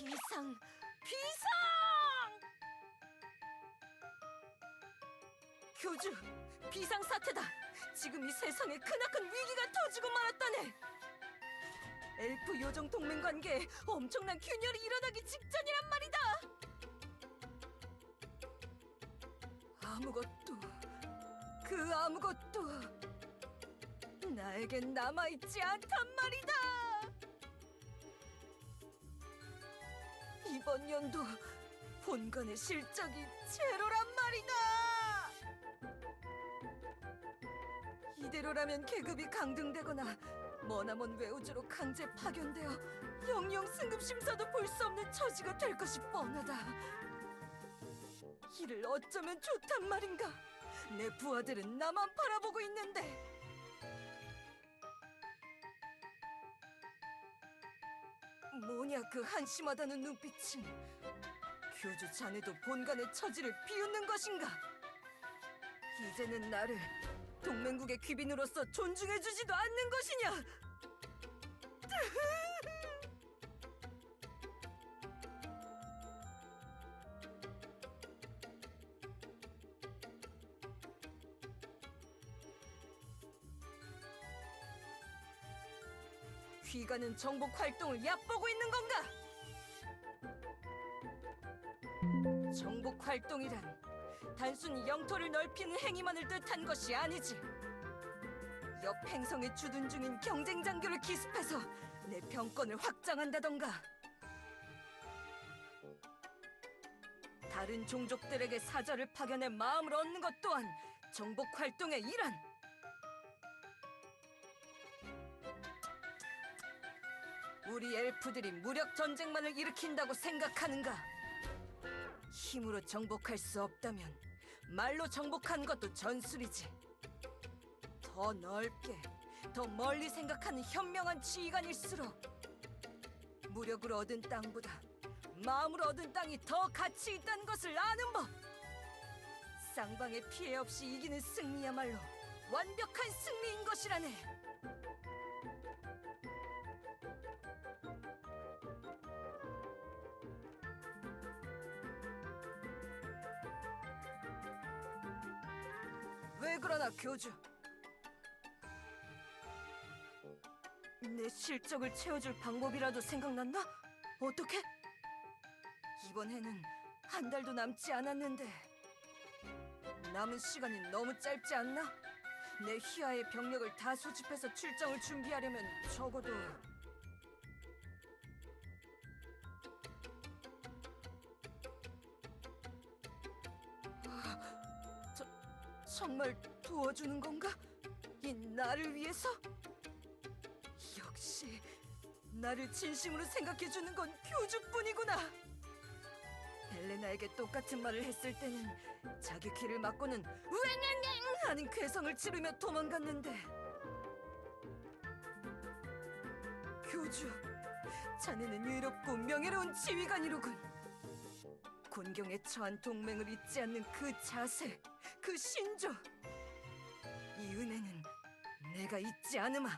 비상, 비상! 교주, 비상 사태다. 지금 이 세상에 크나큰 위기가 터지고 말았다네. 엘프 요정 동맹 관계에 엄청난 균열이 일어나기 직전이란 말이다. 아무것도, 그 아무것도 나에겐 남아있지 않단 말이다. 이번 연도 본관의 실적이 제로란 말이다. 이대로라면 계급이 강등되거나 머나먼 외우주로 강제 파견되어 영영 승급 심사도 볼 수 없는 처지가 될 것이 뻔하다. 이를 어쩌면 좋단 말인가? 내 부하들은 나만 바라보고 있는데. 뭐냐 그 한심하다는 눈빛은 교주 자네도 본관의 처지를 비웃는 것인가? 이제는 나를 동맹국의 귀빈으로서 존중해주지도 않는 것이냐? 귀가는 정복 활동을 얕보고 있는 건가? 정복 활동이란 단순히 영토를 넓히는 행위만을 뜻한 것이 아니지. 옆 행성에 주둔 중인 경쟁 장교를 기습해서 내 병권을 확장한다던가. 다른 종족들에게 사절을 파견해 마음을 얻는 것 또한 정복 활동의 일환. 우리 엘프들이 무력 전쟁만을 일으킨다고 생각하는가? 힘으로 정복할 수 없다면 말로 정복한 것도 전술이지. 더 넓게, 더 멀리 생각하는 현명한 지휘관일수록 무력으로 얻은 땅보다 마음으로 얻은 땅이 더 가치 있다는 것을 아는 법. 쌍방의 피해 없이 이기는 승리야말로 완벽한 승리인 것이라네. 왜 그러나 교주? 내 실적을 채워줄 방법이라도 생각났나? 어떻게? 이번 해는 한 달도 남지 않았는데 남은 시간이 너무 짧지 않나? 내 휘하의 병력을 다 소집해서 출정을 준비하려면 적어도 도와주는 건가? 이 나를 위해서? 역시 나를 진심으로 생각해주는 건 교주뿐이구나. 헬레나에게 똑같은 말을 했을 때는 자기 귀를 막고는 우앵앵앵 하는 괴성을 지르며 도망갔는데 교주, 자네는 유롭고 명예로운 지휘관이로군. 곤경에 처한 동맹을 잊지 않는 그 자세, 그 신조. 이 은혜는 내가 잊지 않으마.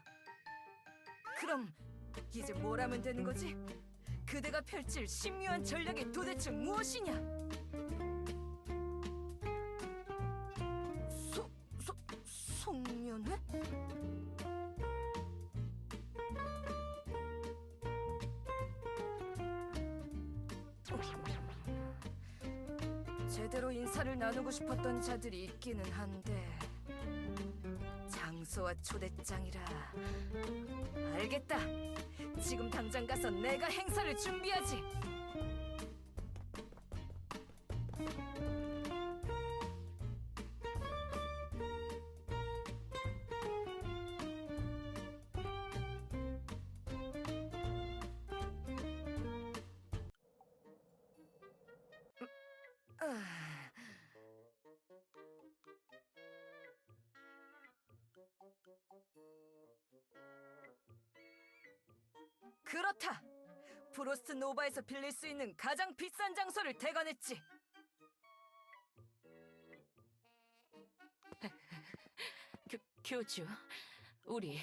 그럼 이제 뭘 하면 되는 거지? 그대가 펼칠 신묘한 전략이 도대체 무엇이냐? 소, 소, 송년회? 제대로 인사를 나누고 싶었던 자들이 있기는 한데 장소와 초대장이라 알겠다. 지금 당장 가서 내가 행사를 준비하지. 프로스트 노바에서 빌릴 수 있는 가장 비싼 장소를 대관했지. 교, 교주, 우리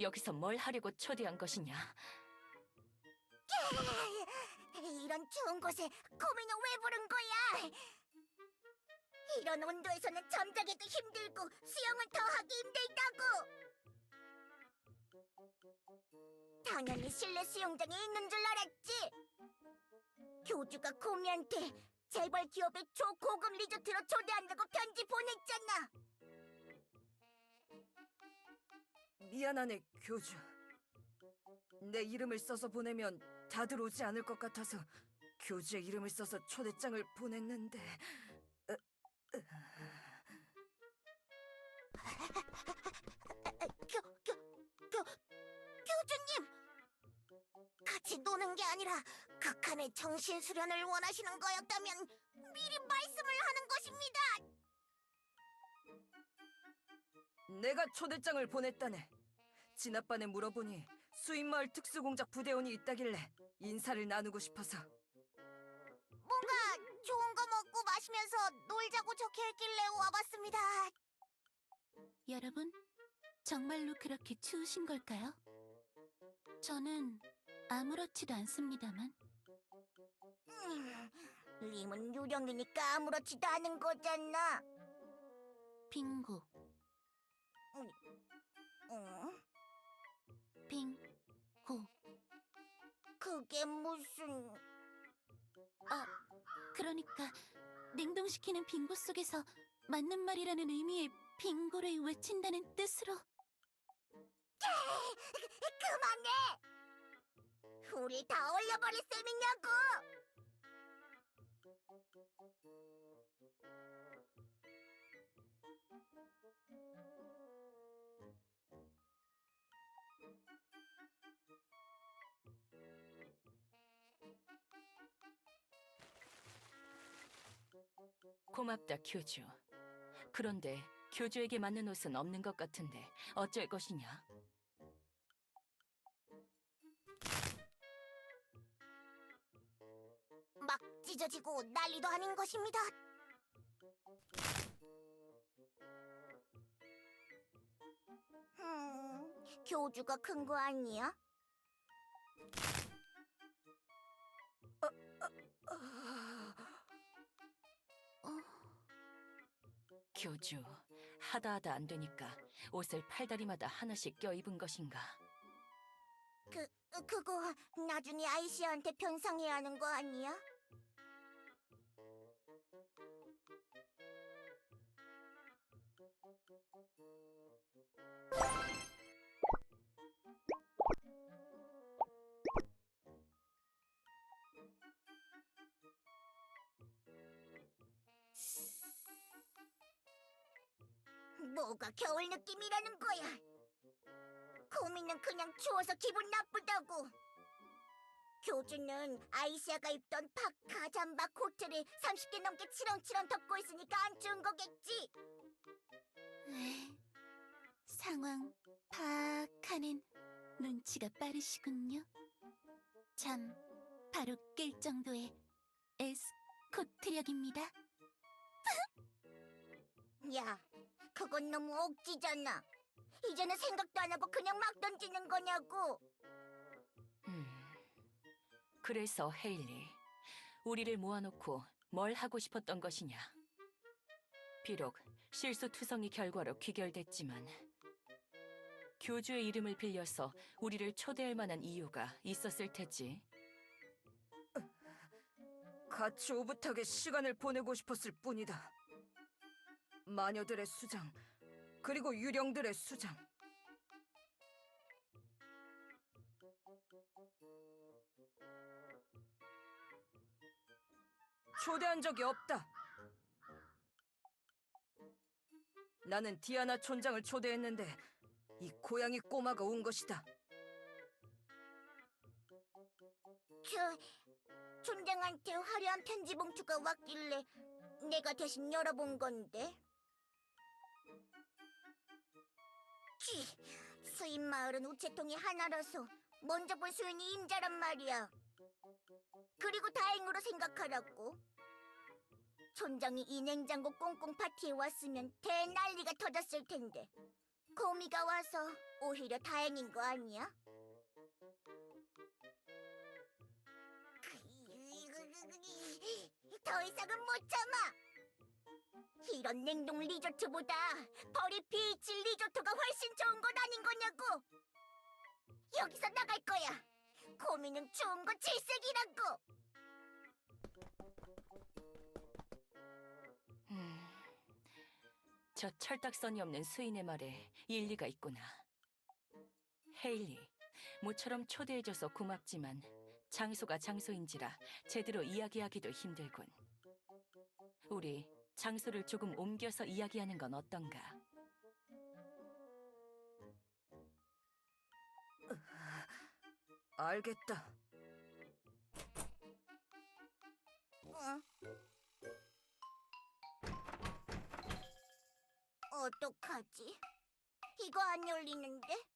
여기서 뭘 하려고 초대한 것이냐? 이런 추운 곳에 코미는 왜 부른 거야? 이런 온도에서는 잠자기도 힘들고 수영은 더 당연히 실내 수영장에 있는 줄 알았지. 교주가 코미한테 재벌 기업의 초고급 리조트로 초대한다고 편지 보냈잖아. 미안하네, 교주. 내 이름을 써서 보내면 다들 오지 않을 것 같아서 교주의 이름을 써서 초대장을 보냈는데 노는 게 아니라 극한의 정신 수련을 원하시는 거였다면 미리 말씀을 하는 것입니다. 내가 초대장을 보냈다네. 진아빠네 물어보니 수인마을 특수공작 부대원이 있다길래 인사를 나누고 싶어서 뭔가 좋은 거 먹고 마시면서 놀자고 적혀 있길래 와봤습니다. 여러분, 정말로 그렇게 추우신 걸까요? 저는 아무렇지도 않습니다만. 음, 림은 유령이니까 아무렇지도 않은 거잖아. 빙고, 응? 빙고. 그게 무슨... 아, 그러니까 냉동시키는 빙고 속에서 맞는 말이라는 의미의 빙고를 외친다는 뜻으로 그만해! 우리 다 올려버릴 셈이냐고! 고맙다, 교주. 그런데 교주에게 맞는 옷은 없는 것 같은데 어쩔 것이냐? 찢어지고 난리도 아닌 것입니다. 음, 교주가 큰 거 아니야? 교주, 하다 하다 안 되니까 옷을 팔다리마다 하나씩 껴입은 것인가? 그, 그거 나중에 아이씨한테 변상해야 하는 거 아니야? 뭐가 겨울 느낌이라는 거야? 코미는 그냥 추워서 기분 나쁘다고. 교주는 아이시아가 입던 파카, 잠바, 코트를 30개 넘게 치렁치렁 덮고 있으니까 안 추운 거겠지. 에이, 상황 파악하는 눈치가 빠르시군요. 참 바로 낄 정도의 에스코트력입니다. 야, 그건 너무 억지잖아. 이제는 생각도 안 하고 그냥 막 던지는 거냐고. 음. 그래서 헤일리, 우리를 모아놓고 뭘 하고 싶었던 것이냐? 비록 실수투성이 결과로 귀결됐지만 교주의 이름을 빌려서 우리를 초대할 만한 이유가 있었을 테지. 같이 오붓하게 시간을 보내고 싶었을 뿐이다. 마녀들의 수장, 그리고 유령들의 수장. 초대한 적이 없다. 나는 디아나 촌장을 초대했는데 이 고양이 꼬마가 온 것이다. 저 촌장한테 화려한 편지 봉투가 왔길래 내가 대신 열어본 건데. 수인 마을은 우체통이 하나라서 먼저 본 수인이 임자란 말이야. 그리고 다행으로 생각하라고. 촌장이 이 냉장고 꽁꽁 파티에 왔으면 대난리가 터졌을 텐데. 고미가 와서 오히려 다행인 거 아니야? 그, 더 이상은 못 참아. 이런 냉동 리조트보다 버리 비치 리조트가 훨씬 좋은 건 아닌 거냐고. 여기서 나갈 거야. 고민은 좋은 거 질색이라고. 음, 저 철딱선이 없는 수인의 말에 일리가 있구나. 헤일리, 모처럼 초대해줘서 고맙지만 장소가 장소인지라 제대로 이야기하기도 힘들군. 우리 장소를 조금 옮겨서 이야기하는 건 어떤가? 알겠다. 어? 어떡하지? 이거 안 열리는데?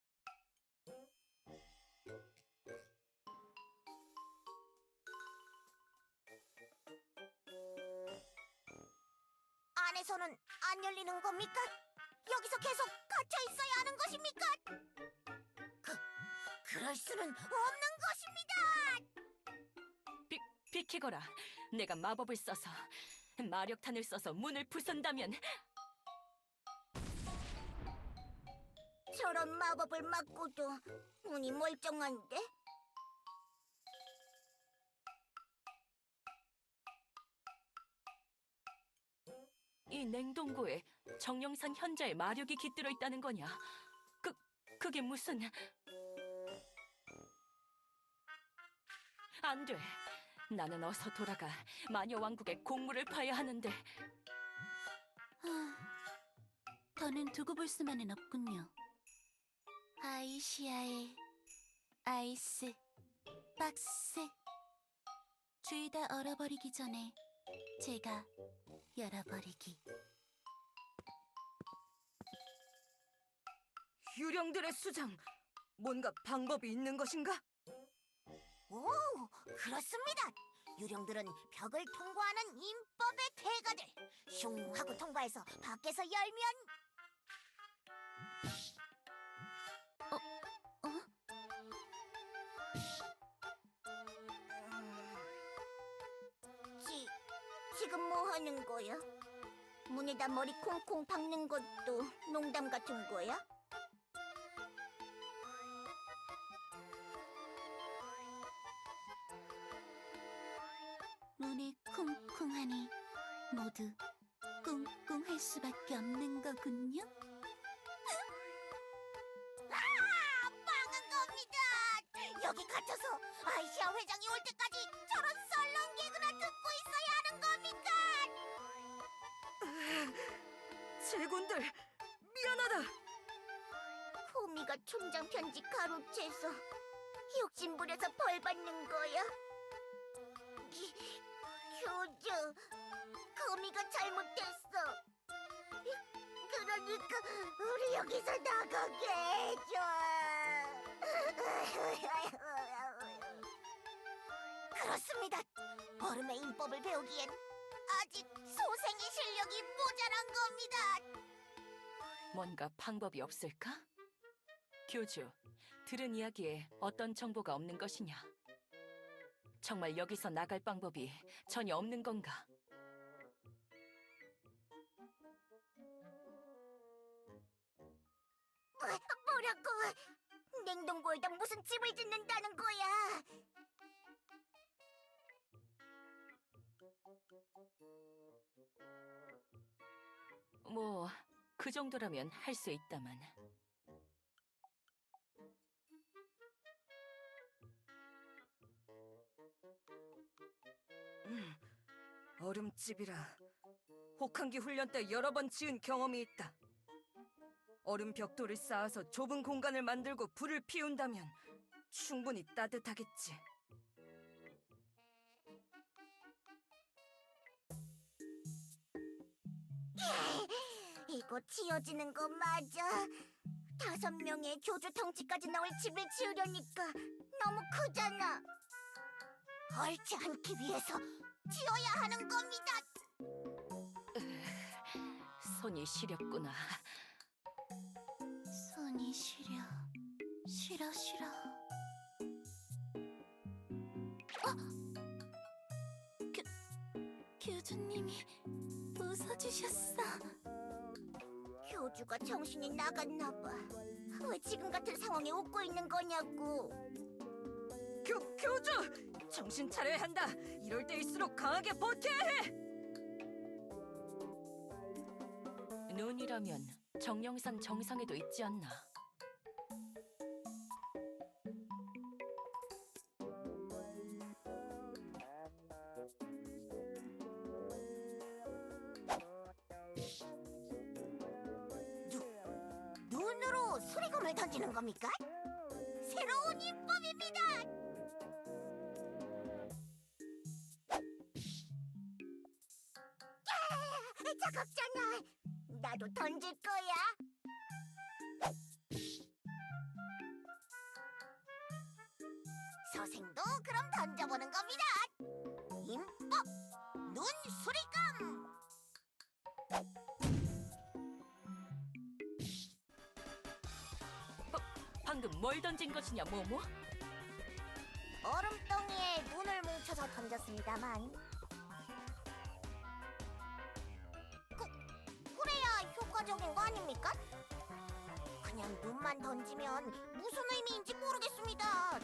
안에서는 안 열리는 겁니까? 여기서 계속 갇혀 있어야 하는 것입니까? 그, 그럴 수는 없는 것입니다! 비, 비키거라. 내가 마법을 써서 마력탄을 써서 문을 부순다면 저런 마법을 맞고도 문이 멀쩡한데? 이 냉동고에 정령산 현자의 마력이 깃들어 있다는 거냐? 그 그게 무슨 안 돼. 나는 어서 돌아가 마녀 왕국의 공물을 파야 하는데 아, 더는 두고 볼 수만은 없군요. 아이시아의 아이스 박스 주위 다 얼어버리기 전에 제가 열어버리기. 유령들의 수장, 뭔가 방법이 있는 것인가? 오, 그렇습니다. 유령들은 벽을 통과하는 인법의 대가들. 슝 하고 통과해서 밖에서 열면 지금 뭐 하는 거야? 문에다 머리 콩콩 박는 것도 농담 같은 거야? 눈이 쿵쿵하니 모두 꿍꿍할 수밖에 없는 거군요. 아, 망한 겁니다. 여기 갇혀서 아이시아 회장이 올 때까지 저런 썰렁 개그나 듣고 있어야 제군들, 미안하다. 호미가 촌장 편지 가로채서 욕심 부려서 벌 받는 거야? 기, 교주, 호미가 잘못했어. 그러니까 우리 여기서 나가게 해줘. 그렇습니다. 얼음의 인법을 배우기엔 소생의 실력이 모자란 겁니다. 뭔가 방법이 없을까? 교주, 들은 이야기에 어떤 정보가 없는 것이냐? 정말 여기서 나갈 방법이 전혀 없는 건가? 뭐, 뭐라고? 냉동고에다 무슨 집을 짓는다는 거야? 뭐, 그 정도라면 할 수 있다만. 음, 얼음집이라. 혹한기 훈련 때 여러 번 지은 경험이 있다. 얼음 벽돌을 쌓아서 좁은 공간을 만들고 불을 피운다면 충분히 따뜻하겠지. 이거 지어지는 거 맞아? 다섯 명의 교주 덩치까지 나올 집을 지으려니까 너무 크잖아. 옳지 않기 위해서 지어야 하는 겁니다. 손이 시렵구나. 손이 시려 싫어 싫어. 어? 교 교주님이 웃어주셨어. 교주가 정신이 나갔나 봐. 왜 지금 같은 상황에 웃고 있는 거냐고. 교, 교주! 정신 차려야 한다! 이럴 때일수록 강하게 버텨야 해! 눈이라면 정령산 정상에도 있지 않나. 야, 차갑잖아. 나도 던질 거야. 서생도 그럼 던져보는 겁니다. 인법 눈 수리검. 방금 뭘 던진 것이냐, 모모? 얼음덩이에 눈을 뭉쳐서 던졌습니다만 아닙니까? 그냥 눈만 던지면 무슨 의미인지 모르겠습니다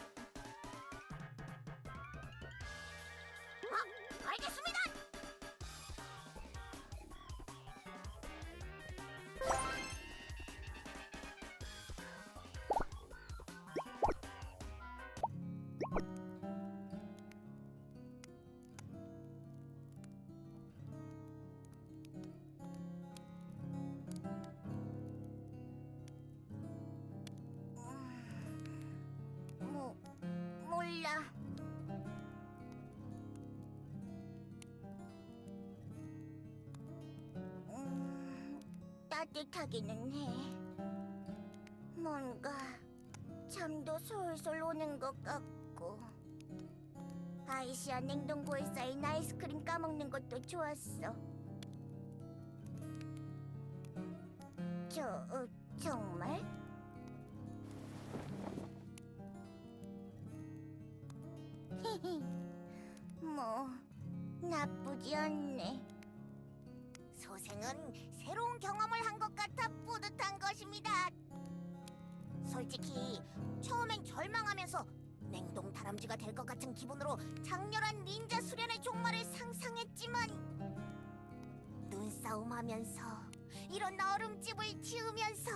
따뜻하기는 해. 뭔가 잠도 솔솔 오는 것 같고 아이시아 냉동고에 쌓인 아이스크림 까먹는 것도 좋았어 소생은 새로운 경험을 한 것 같아 뿌듯한 것입니다. 솔직히 처음엔 절망하면서 냉동 다람쥐가 될 것 같은 기분으로 장렬한 닌자 수련의 종말을 상상했지만 눈싸움하면서 이런 얼음집을 지으면서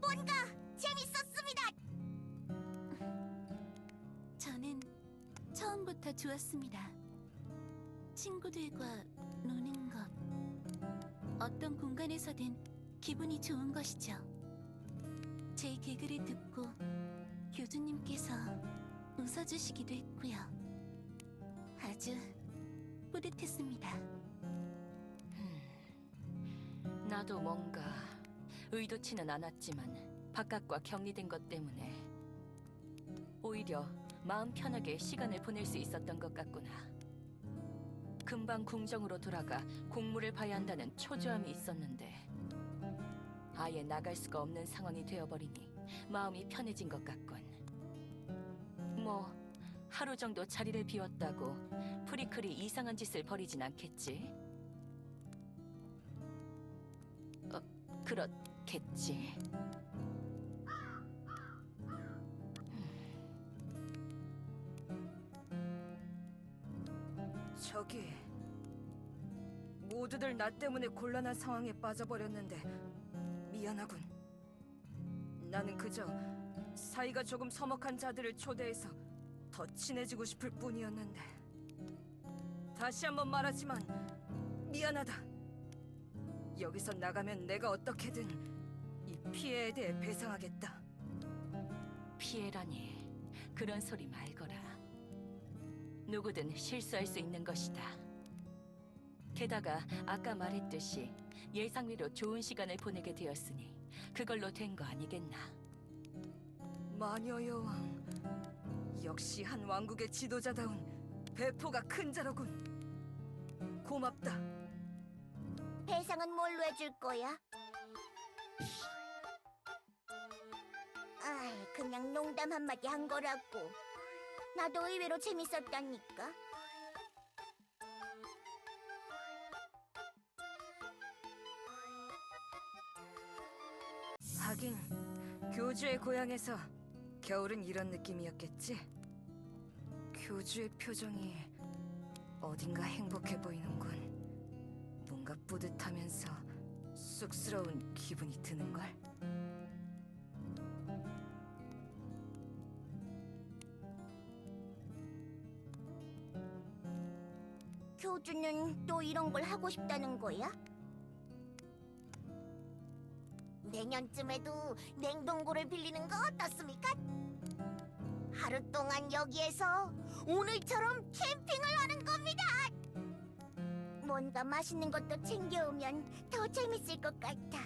뭔가 재밌었습니다. 저는 처음부터 좋았습니다. 친구들과 노는 것. 어떤 공간에서든 기분이 좋은 것이죠. 제 개그를 듣고 교주님께서 웃어주시기도 했고요. 아주 뿌듯했습니다. 나도 뭔가 의도치는 않았지만 바깥과 격리된 것 때문에 오히려 마음 편하게 시간을 보낼 수 있었던 것 같구나. 금방 궁정으로 돌아가 공무를 봐야 한다는 초조함이 있었는데 아예 나갈 수가 없는 상황이 되어버리니 마음이 편해진 것 같군. 뭐 하루 정도 자리를 비웠다고 프리클이 이상한 짓을 벌이진 않겠지. 어, 그렇겠지. 모두들 나 때문에 곤란한 상황에 빠져버렸는데 미안하군. 나는 그저 사이가 조금 서먹한 자들을 초대해서 더 친해지고 싶을 뿐이었는데 다시 한번 말하지만 미안하다. 여기서 나가면 내가 어떻게든 이 피해에 대해 배상하겠다. 피해라니 그런 소리 말거라. 누구든 실수할 수 있는 것이다. 게다가 아까 말했듯이 예상외로 좋은 시간을 보내게 되었으니 그걸로 된 거 아니겠나. 마녀 여왕 역시 한 왕국의 지도자다운 배포가 큰 자로군. 고맙다. 배상은 뭘로 해줄 거야? 아, 그냥 농담 한마디 한 거라고. 나도 의외로 재밌었다니까. 하긴 교주의 고향에서 겨울은 이런 느낌이었겠지. 교주의 표정이 어딘가 행복해 보이는군. 뭔가 뿌듯하면서 쑥스러운 기분이 드는걸. 교주는 또 이런 걸 하고 싶다는 거야? 내년쯤에도 냉동고를 빌리는 거 어떻습니까? 하루 동안 여기에서 오늘처럼 캠핑을 하는 겁니다. 뭔가 맛있는 것도 챙겨오면 더 재밌을 것 같아.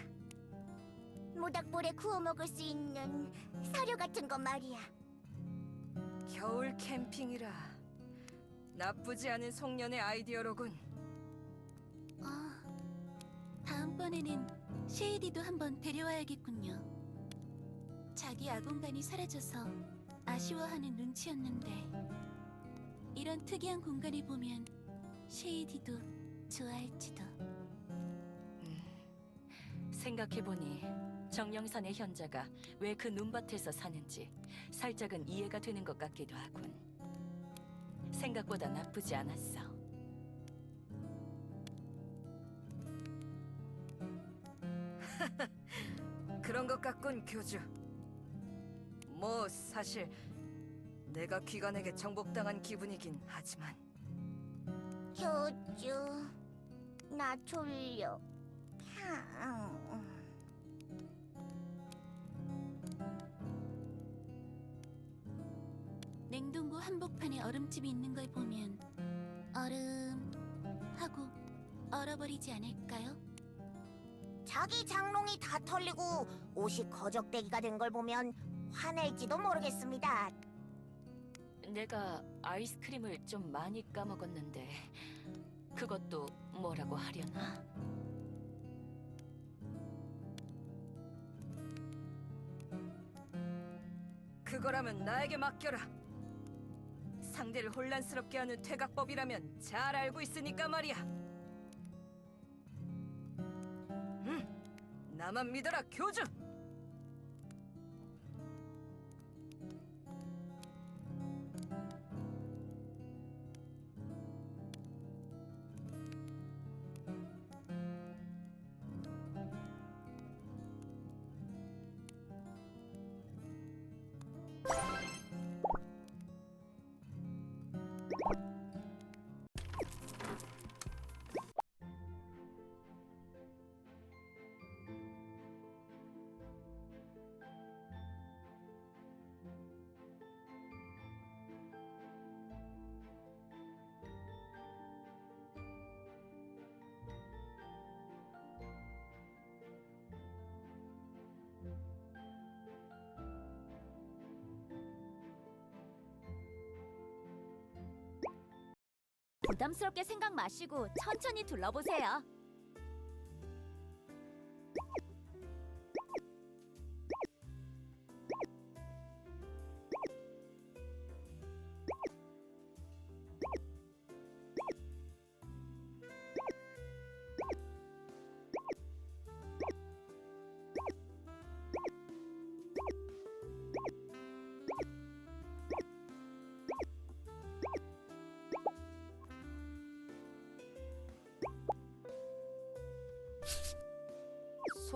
모닥불에 구워 먹을 수 있는 사료 같은 거 말이야. 겨울 캠핑이라 나쁘지 않은 송년의 아이디어로군. 아, 다음번에는 쉐이디도 한번 데려와야겠군요. 자기 아공간이 사라져서 아쉬워하는 눈치였는데 이런 특이한 공간을 보면 쉐이디도 좋아할지도. 생각해보니 정령산의 현자가 왜 그 눈밭에서 사는지 살짝은 이해가 되는 것 같기도 하군. 생각보다 나쁘지 않았어. 같군, 교주. 뭐 사실 내가 귀관에게 정복당한 기분이긴 하지만 교주, 나 졸려. 음. 냉동고 한복판에 얼음집이 있는 걸 보면 얼음 하고 얼어버리지 않을까요? 자기 장롱이 다 털리고 옷이 거적대기가 된 걸 보면 화낼지도 모르겠습니다. 내가 아이스크림을 좀 많이 까먹었는데 그것도 뭐라고 하려나? 그거라면 나에게 맡겨라. 상대를 혼란스럽게 하는 퇴각법이라면 잘 알고 있으니까 말이야. 음, 나만 믿어라, 부담스럽게 생각 마시고 천천히 둘러보세요.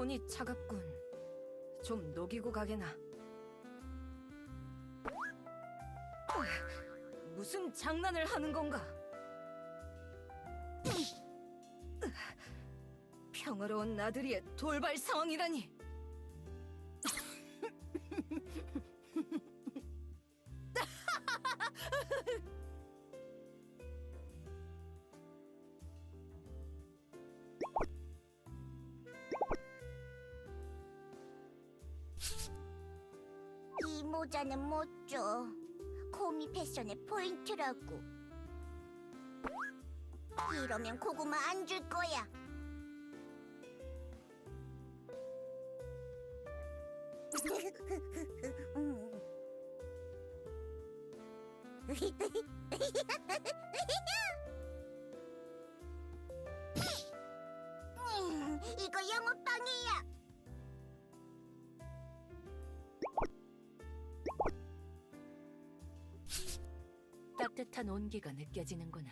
손이 차갑군. 좀 녹이고 가게나. 무슨 장난을 하는 건가? 평화로운 나들이의 돌발 상황이라니. 줘. 코미 패션의 포인트라고. 이러면 고구마 안 줄 거야. 음, 이거 영업방해야. 따뜻한 온기가 느껴지는구나.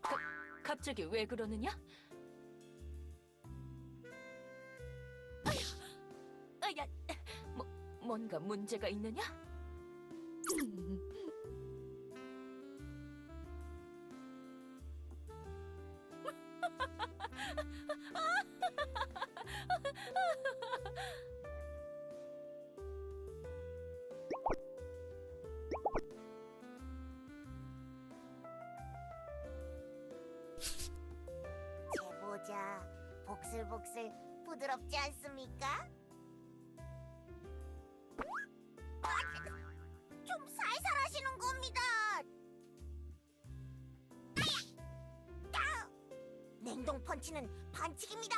가, 갑자기 왜 그러느냐? 아휴, 야, 뭐, 뭔가 문제가 있느냐? 복슬복슬 부드럽지 않습니까? 아, 좀 살살 하시는 겁니다. 아! 냉동 펀치는 반칙입니다.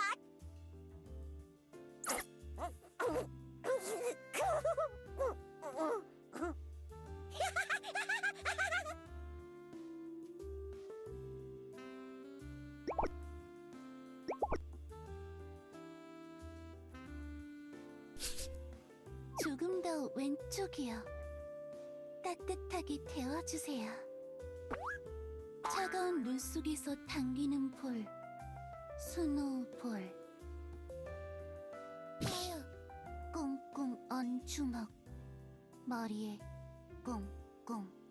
왼쪽이요. 따뜻하게 데워주세요. 차가운 물 속에서 당기는 볼, 스노우볼. 꽁꽁 언 주먹, 머리에 꽁꽁.